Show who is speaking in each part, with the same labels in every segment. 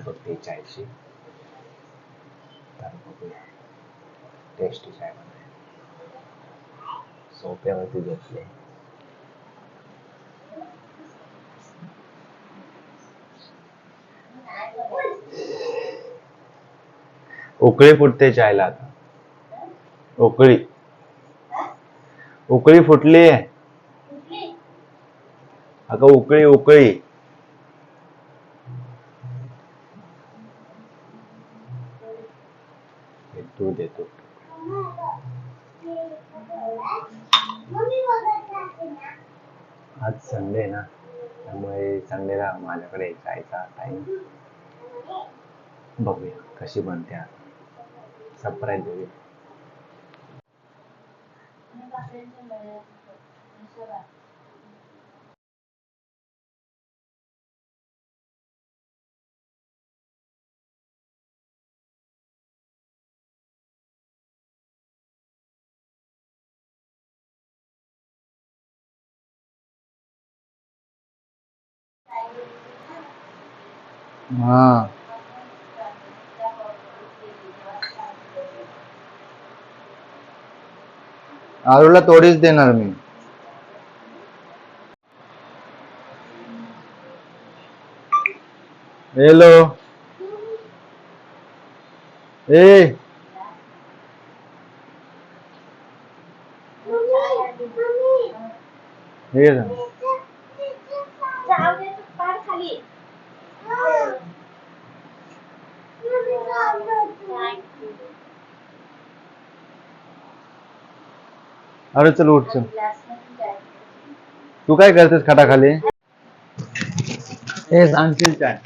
Speaker 1: सत्तेचाळीशी tasty साहेबांना सोप्यावरती घेतले उकळी फुटते चायला आता. उकळी. उकळी फुटली. आहे अगं उकळी उकळी. हे देतो आज संडे ना त्यामुळे संडेला माझ्याकडे जायचा टाइम बघूया कशी बनते आता सरप्राईज देऊया हा आरूला थोडीच देणार मी हॅलो ए हे अरे चल उठ चल. तू काय करतेस खाटाखाली? हे सांगशील काय?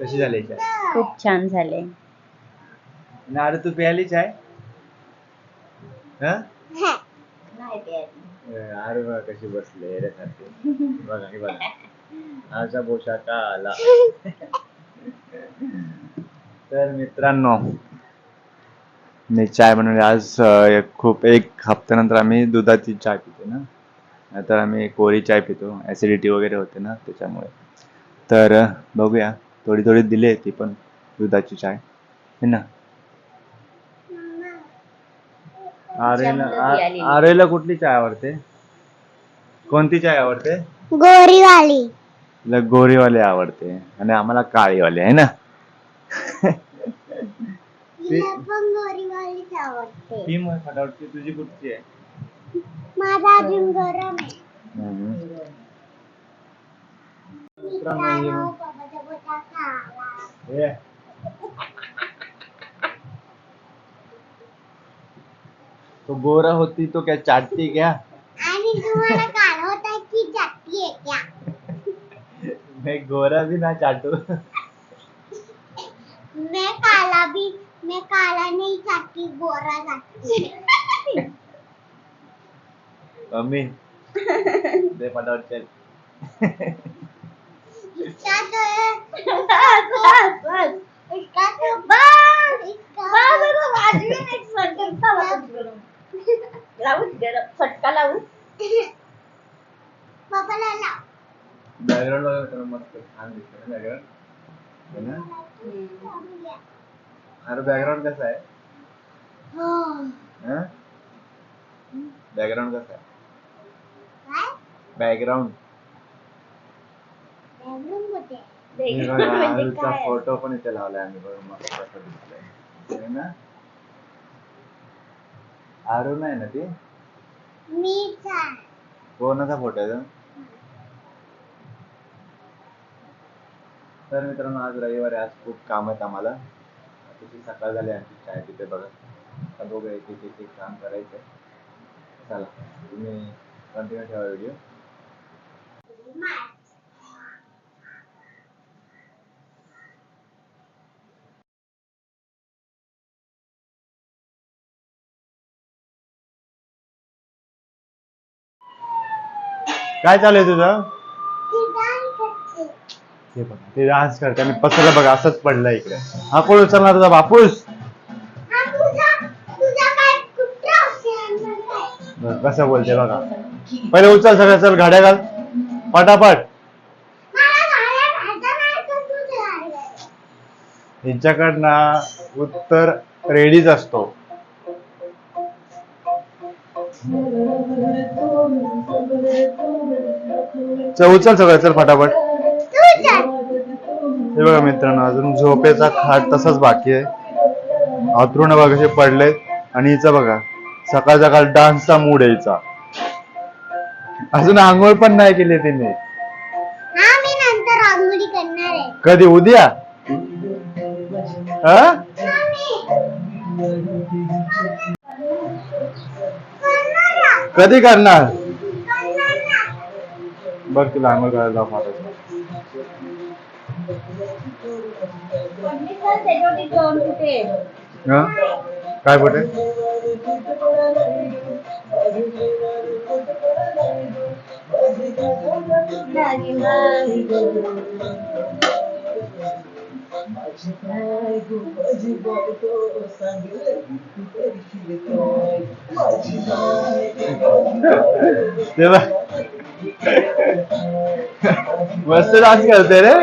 Speaker 1: कशी झाली चाय?
Speaker 2: खूप छान झाले.
Speaker 1: आणि अरे तू प्यायली चाय? हा?
Speaker 2: नाही.
Speaker 1: अरे बघा कशी बसले रे सारखे. बघा हे बघा. आजा पोशाखा आला. तर मित्रांनो मी चाय बनवली. आज खूप एक हप्त्यानंतर आम्ही दुधाची चाय पितो ना. नाहीतर आम्ही कोरी चाय पितो. ऍसिडिटी वगैरे होते ना त्याच्यामुळे. तर बघूया. थोडी थोडी दिली ती पण दुधाची चाय. है ना? आरेला आरेला कुठली चाय आवडते? कोणती चाय आवडते?
Speaker 3: गोरीवाली.
Speaker 1: तिला गोरीवाले आवडते आणि आम्हाला काळीवाले आहे ना
Speaker 3: तिला पण गोरीवालीच आवडते
Speaker 1: ती मग फटाफटची तुझी कुठची आहे
Speaker 3: माझा अजून गरम आहे
Speaker 1: हम्म.
Speaker 3: मित्रांनो.
Speaker 1: हे. तो गोरा होती तो क्या चाटती क्या
Speaker 3: आणि तुम्हाला काल होता की जाती आहे क्या
Speaker 1: मैं गोरा भी ना चाटू।
Speaker 3: मैं काला भी मैं काला नहीं चाहती गोरा चाहती
Speaker 1: मम्मी दे फटाफट चल।
Speaker 3: इसका तो बस बस बस। इसका तो बस इसका
Speaker 2: लावून गरम फटका लावून
Speaker 3: पप्पाला लाव
Speaker 1: बॅकग्राऊंड वगैरे तर मस्त छान दिसतं ना बॅकग्राऊंड ना अरे बॅकग्राऊंड कसं आहे
Speaker 3: हो
Speaker 1: बॅकग्राऊंड कसं आहे
Speaker 3: काय
Speaker 1: बॅकग्राऊंड
Speaker 3: बेडरूम कुठे
Speaker 2: म्हणजे काय
Speaker 1: फोटो पण इथे लावलाय आम्ही बघ मस्त कसं दिसतंय है ना अरुण आहे ना ती
Speaker 3: मीच आहे
Speaker 1: कोणाचा फोटो आहे तर मित्रांनो आज रविवार आहे आज खूप काम आहेत आम्हाला. तिची सकाळ झाली आमची चाय तिथे बघा. आता बघूया एक एक एक काम करायचं चला तुम्ही कंटिन्यू ठेवा व्हिडिओ काय चालू आहे तुझं?
Speaker 3: ते
Speaker 1: बघा ते डान्स करते आणि पसरला बघा असंच पडलं इकडे. हा कोण उचलणार तुझा बापूस?
Speaker 3: हा
Speaker 1: कसं बोलते बघा. पहिले उचल सगळं चल गाड्या घाल. पटापट. हिच्याकडनं उत्तर रेडीच असतो. चल उचल सगळं चल फटाफट हे बघा मित्रांनो अजून झोपेचा खाट तसाच बाकी आहे. आतरून बघा कसे पडलेत. आणि हिचा बघा सकाळ सकाळ डान्सचा मूड यायचा अजून आंघोळ पण नाही केली तिने.
Speaker 3: हा
Speaker 1: कधी? उद्या? कधी करणार. बघ तुला आंघोळ करायला हा? काय बोटे मस्त डान्स करते रे.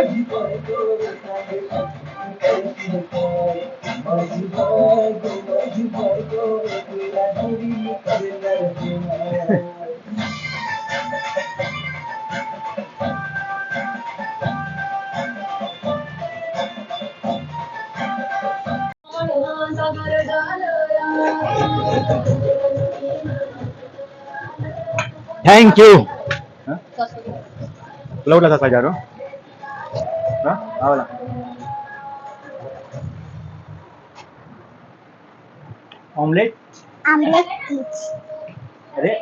Speaker 1: अरो हा? आवडला ऑमलेट
Speaker 3: आमलेट चीज
Speaker 1: अरे.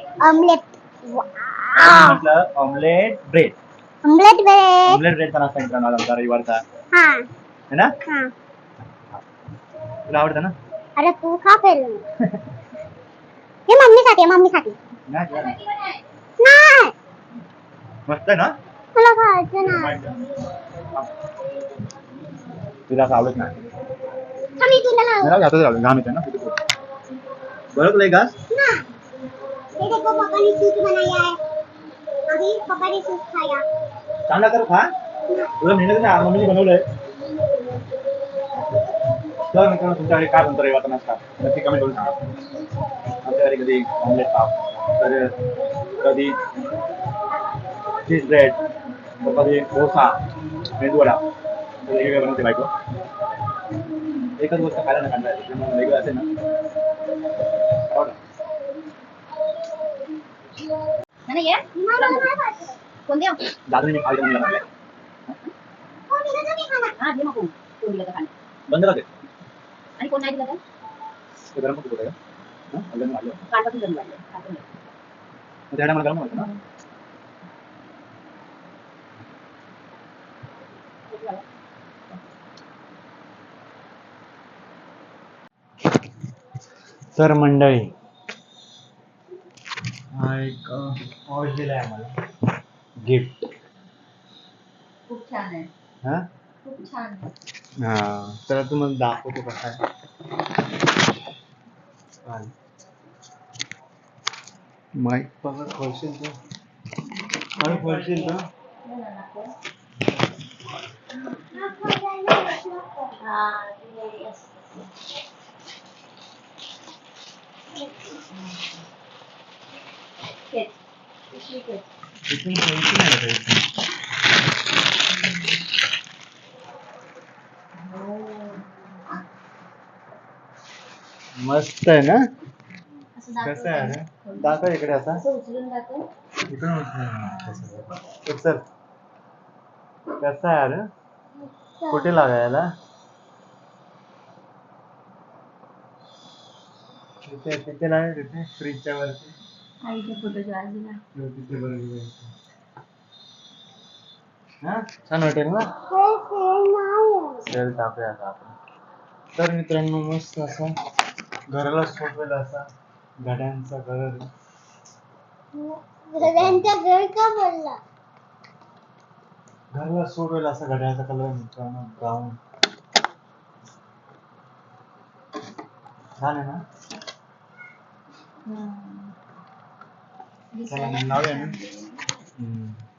Speaker 1: म्हटलं omelette bread
Speaker 3: omelette bread
Speaker 1: omelette ब्रेडचा नाश्ता मित्रांनो आज आमचा रविवारचा.
Speaker 3: हा.
Speaker 1: है ना?
Speaker 3: हा.
Speaker 1: तुला आवडतं ना?
Speaker 3: अरे तू खा पहिले. हे मम्मीसाठी आहे मम्मीसाठी.
Speaker 1: नाही तुला नाही.
Speaker 3: नाही.
Speaker 1: मस्त आहे ना?
Speaker 3: मला खायचं नाही.
Speaker 1: तुला असं आवडत नाही.
Speaker 3: हा, मी तुला लावू
Speaker 1: मला घातच राहिलो घाम येते ना? बरं तुला एक घास
Speaker 3: ना. ये देखो पापा ने सूप बनाया है. अभी पापा ने सूप खाया.
Speaker 1: चांगला कर खा. तुला मेहनत नाही मम्मीने बनवलंय. तर मित्रांनो तुमच्याकडे काय बनतं रविवारचा नाश्ता. नक्की कमेंट करून सांगा. कधी ऑमलेट पाव. तर कधी चीज ब्रेड कधी डोसा मेंदूवडा तर वेगवेगळं बनवते बायको एकच गोष्ट खायला ना. त्यामुळे वेगळं असेल ना दादूने खायचं म्हणलं.
Speaker 3: हो
Speaker 2: हा.
Speaker 1: बंद राहते
Speaker 2: आणि कोण नाही दिलं तर
Speaker 1: ते गरम खूप होतं का हां अगं वाढलं
Speaker 2: काटातून जण वाढले काटून घे.
Speaker 1: मग त्याला मला गरम ना तर मंडळी. हा एक पाऊस दिलाय आम्हाला. गिफ्ट
Speaker 2: खूप छान आहे.
Speaker 1: हा?
Speaker 2: खूप छान.
Speaker 1: हा तर तुम्हाला दाखवतो कसा आहे. माईक बघा खोलशील तू मला खोलशील तू
Speaker 2: हा, ते असं. तेच. पिशवी तेच.
Speaker 1: इथून खोलशील नाही का इथून? मस्त आहे ना. कसं आहे? दाखव. इकडे असा
Speaker 2: असं उचलून दाखव.
Speaker 1: इकडून उचल. कसं आहे रे? कुठे लागायला? तिथे तिथे नाही तिथे फ्रीजच्या वरती.
Speaker 2: आईच्या फोटोच्या बाजूला.
Speaker 1: हो, तिथे बरोबर आहे. हा? छान वाटेल ना?
Speaker 3: हे फेल नाही
Speaker 1: सेल टाकूया आता आपण. तर मित्रांनो मस्त असा घराला सोपेल असा घड्यांचा घर.
Speaker 3: त्यांच्या घर का बोलला
Speaker 1: घराला सोपेल असा घड्याळाचा कलर मित्रांनो ब्राऊन छान आहे ना? चला मग लावूया ना हम्म.